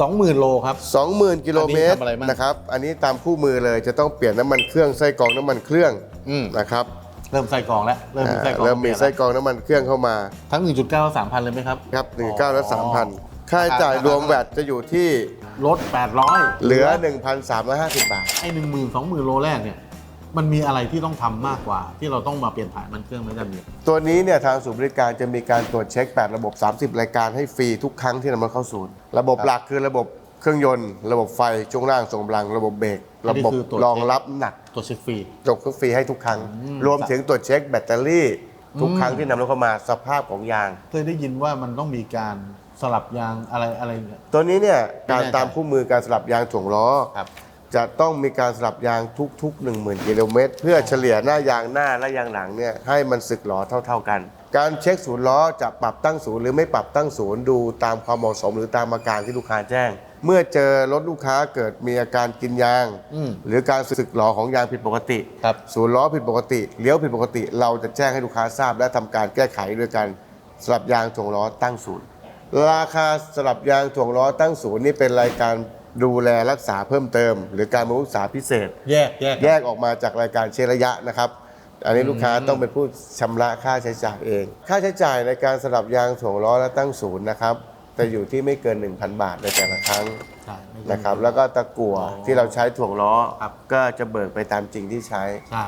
20,000 โลครับ 20,000 กิโลเมตรอันนี้ทำอะไรบ้าง นะครับ อันนี้ตามคู่มือเลยจะต้องเปลี่ยนน้ำมันเครื่องไส้กรองน้ำมันเครื่องอืมนะครับเริ่มใส่กล่องแล้วเริ่มมีไส้กล่องเริ่มมีไส้กรองน้ำมันเครื่องเข้ามาทั้ง 1.9 3,000 เลยไหมครับ ครับ1 9และ3,000 ค่าใช้จ่ายรวมแวดจะอยู่ที่ลด 800เหลือ 1,350 บาท ไอ้หนึ่งหมื่นสองหมื่นโลแรกเนี่ย มันมีอะไรที่ต้องทำมากกว่า ที่เราต้องมาเปลี่ยนถ่ายมันเครื่องไหมจันเนี่ยตัวนี้เนี่ยทางศูนย์บริการจะมีการตรวจเช็ค 8 ระบบ 30 รายการให้ฟรีทุกครั้งที่นำมาเข้าศูนย์ ระบบหลักคือระบบเครื่องยนต์ ระบบไฟช่วงล่างส่งกำลัง ระบบเบรกอัระนนี้บบคือตรวจรองรับหนักตัวเช็คฟรีจบเครื่องฟรีให้ทุกครั้งอืมรวมถึงตรวจเช็คแบตเตอรี่ ทุกอืมครั้งที่นำรถเข้ามาสภาพของยางเคยได้ยินว่ามันต้องมีการสลับยางอะไรอะไรเนี่ยตัวนี้เนี่ยไม่การแน่ใจตามคู่มือการสลับยางถ่วงล้อครับ จะต้องมีการสลับยางทุก ๆ 10,000กิโลเมตรเพื่อเฉลี่ยหน้ายางหน้าและยางหลังเนี่ยให้มันสึกหรอเท่า ๆกัน การเช็คศูนย์ล้อจะปรับตั้งศูนย์หรือไม่ปรับตั้งศูนย์ดูตามความเหมาะสมหรือตามอาการที่ลูกค้าแจ้ง เมื่อเจอรถลูกค้าเกิดมีอาการกินยาง อืม หรือการสึกหรอของยางผิดปกติ ครับ ศูนย์ล้อผิดปกติเลี้ยวผิดปกติ เราจะแจ้งให้ลูกค้าทราบและทำการแก้ไขโดยการสลับยางถ่วงล้อตั้งศูนย์ราคาสลับยางถ่วงล้อตั้งศูนย์นี่เป็นรายการ ดูแลรักษาเพิ่มเติม หรือการบำรุงรักษาพิเศษ แยกแยกแยกออกมาจากรายการเชนระยะนะครับ อันนี้ลูกค้าต้องเป็นผู้ชำระค่าใช้จ่ายเอง ค่าใช้จ่ายในการสลับยางถ่วงล้อและตั้งศูนย์นะครับจะอยู่ที่ไม่เกิน 1,000 บาทในแต่ละครั้งใช่ไม่ใช่ นะครับ แล้วก็ตะกั่วอ๋อที่เราใช้ถ่วงล้อครับ ก็จะเบิกไปตามจริงที่ใช้ ใช่